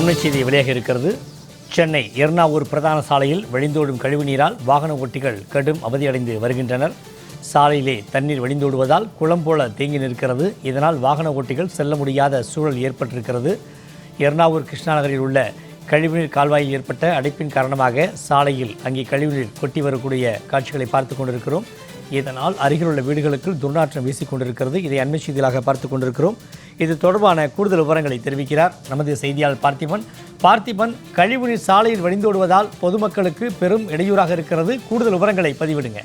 அண்மை செய்தி வெளியாக இருக்கிறது. சென்னை எர்ணாவூர் பிரதான சாலையில் வழிந்தோடும் கழிவுநீரால் வாகன ஓட்டிகள் கடும் அவதியடைந்து வருகின்றனர். சாலையிலே தண்ணீர் வழிந்தோடுவதால் குளம் போல தேங்கி நிற்கிறது. இதனால் வாகன ஓட்டிகள் செல்ல முடியாத சூழல் ஏற்பட்டிருக்கிறது. எர்ணாவூர் கிருஷ்ணா நகரில் உள்ள கழிவுநீர் கால்வாயில் ஏற்பட்ட அடைப்பின் காரணமாக சாலையில் அங்கே கழிவுநீர் கொட்டி வரக்கூடிய காட்சிகளை பார்த்து கொண்டிருக்கிறோம். இதனால் அருகிலுள்ள வீடுகளுக்கு துர்நாற்றம் வீசிக்கொண்டிருக்கிறது இதை அண்மை செய்திகளாக பார்த்து கொண்டிருக்கிறோம். இது தொடர்பான கூடுதல் விவரங்களை தெரிவிக்கிறார். நமது செய்தியாளர் பார்த்திபன். பார்த்திபன் கழிவுநீர் சாலையில் வழிந்தோடுவதால் பொதுமக்களுக்கு பெரும் இடையூறாக இருக்கிறது. கூடுதல் விவரங்களை பதிவிடுங்க.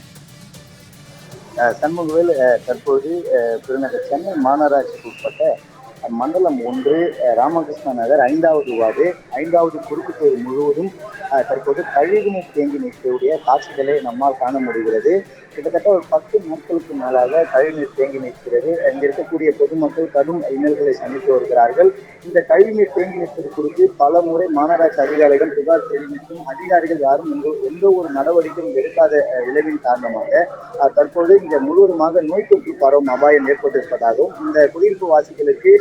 அஹ் சண்முகவேல் அஹ் தற்போது அஹ் பெருநகர் சென்னை மாநகராட்சிக்கு உட்பட்ட மண்டலம் ஒன்று ராமகிருஷ்ண நகர் ஐந்தாவது வார்டு. ஐந்தாவது குறுக்கு தெரு முழுவதும் தற்போது கழிவுநீர் தேங்கி நிற்கக்கூடிய காட்சிகளை நம்மால் காண முடிகிறது. கிட்டத்தட்ட ஒரு பத்து நாட்களுக்கு மேலாக கழிவுநீர் தேங்கி நிற்கிறது. இங்க இருக்கக்கூடிய பொதுமக்கள் கடும் இன்னல்களை சந்தித்து வருகிறார்கள். இந்த கழிவுநீர் தேங்கி நிற்பது குறித்து பல முறை மாநகராட்சி அதிகாரிகள் புகார் தெரிவித்தும் அதிகாரிகள் யாரும் எந்த ஒரு நடவடிக்கையும் எடுக்காத விளைவின் காரணமாக தற்போது இங்கே முழுவதுமாக நோய் தொற்று பரவும் அபாயம் ஏற்பட்டிருப்பதாகவும் இந்த குடியிருப்பு வாசிகளுக்கு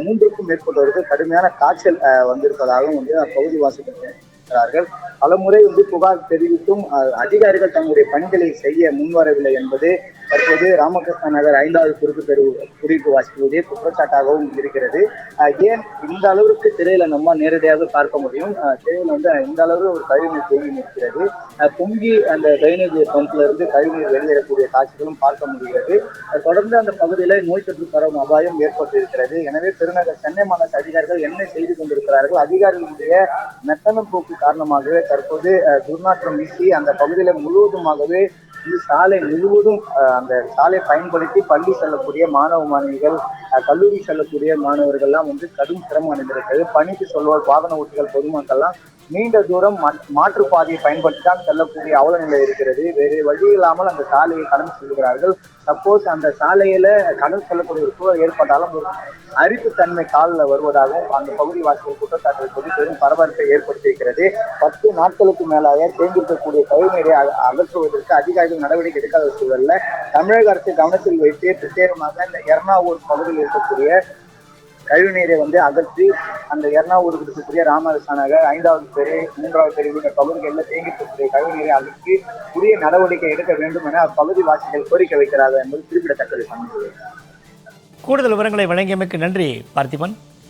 மூன்றுக்கும் மேற்பட்டவருக்கு கடுமையான காய்ச்சல் அஹ், வந்திருப்பதாகவும் வந்து பகுதி வாசிக்கிறார்கள் பலமுறை வந்து புகார் தெரிவித்தும் அதிகாரிகள் தங்களுடைய பணிகளை செய்ய முன்வரவில்லை என்பது தற்போது ராமகிருஷ்ண நகர் ஐந்தாவது குறுக்கு தெரு குறிப்பு வாசிகளுடைய குற்றச்சாட்டாகவும் இருக்கிறது. ஏன் இந்த அளவிற்கு திரையில நம்ம நேரடியாக பார்க்க முடியும்? திரையில வந்து இந்த அளவு ஒரு கழிவுநீர் தேங்கி நிற்கிறது. பொங்கி அந்த ட்ரைனேஜ் பம்ப்ல இருந்து கழிவுநீர் வெளியேறக்கூடிய காட்சிகளும் பார்க்க முடிகிறது. தொடர்ந்து அந்த பகுதியில நோய் தொற்று பரவும் அபாயம் ஏற்பட்டிருக்கிறது. எனவே பெருநகர் சென்னை மாநகர அதிகாரிகள் என்ன செய்து கொண்டிருக்கிறார்கள்? அதிகாரிகளுடைய மெத்தன போக்கு காரணமாகவே தற்போது துர்நாற்றம் வீசி அந்த பகுதியில் முழுவதுமாகவே சாலை முழுவதும் அந்த சாலை பயன்படுத்தி பள்ளி செல்லக்கூடிய மாணவ மாணவிகள் கல்லூரி செல்லக்கூடிய மாணவர்கள்லாம் வந்து கடும் சிரமம் அடைந்திருக்கிறது பணிக்கு சொல்வோர் வாகன ஓட்டிகள் பொதுமக்கள்லாம் நீண்ட தூரம் மாற்றுப்பாதையை பயன்படுத்தி தான் செல்லக்கூடிய அவல நிலை இருக்கிறது. வேறு வழி இல்லாமல் அந்த சாலையை கடந்து செல்கிறார்கள். சப்போஸ் அந்த சாலையில கடந்து செல்லக்கூடிய ஒரு சூழல் ஏற்பட்டாலும் ஒரு அரிப்புத்தன்மை காலில் வருவதாகவும் அந்த பகுதி வாசிகள் குற்றச்சாட்டு பொது பெரும் பரபரப்பை ஏற்படுத்தியிருக்கிறது. பத்து நாட்களுக்கு மேலாக தேங்கியிருக்கக்கூடிய கழிவுநீரை அகற்றுவதற்கு அதிகாரிகள் நடவடிக்கை எடுக்காத சூழல்ல தமிழக அரசு கவனத்தில் வைத்து பிரத்யேகமாக இந்த எர்ணாவூர் பகுதியில் இருக்கக்கூடிய கழிவுநீரை வந்து அகற்றி அந்த எர்ணாவூருக்கு இருக்கக்கூடிய ராமகிருஷ்ணா நகர் ஐந்தாவது தெரு மூன்றாவது தெரு உள்ளிட்ட பகுதிகளில் தேங்கி இருக்கக்கூடிய கழிவுநீரை அகற்றி உரிய நடவடிக்கை எடுக்க வேண்டும் என அப்பகுதி வாசிகள் கோரிக்கை வைக்கிறார்கள் என்பது குறிப்பிடத்தக்கது. கூடுதல் விவரங்களை வழங்கியமைக்கு நன்றி பார்த்திபன்.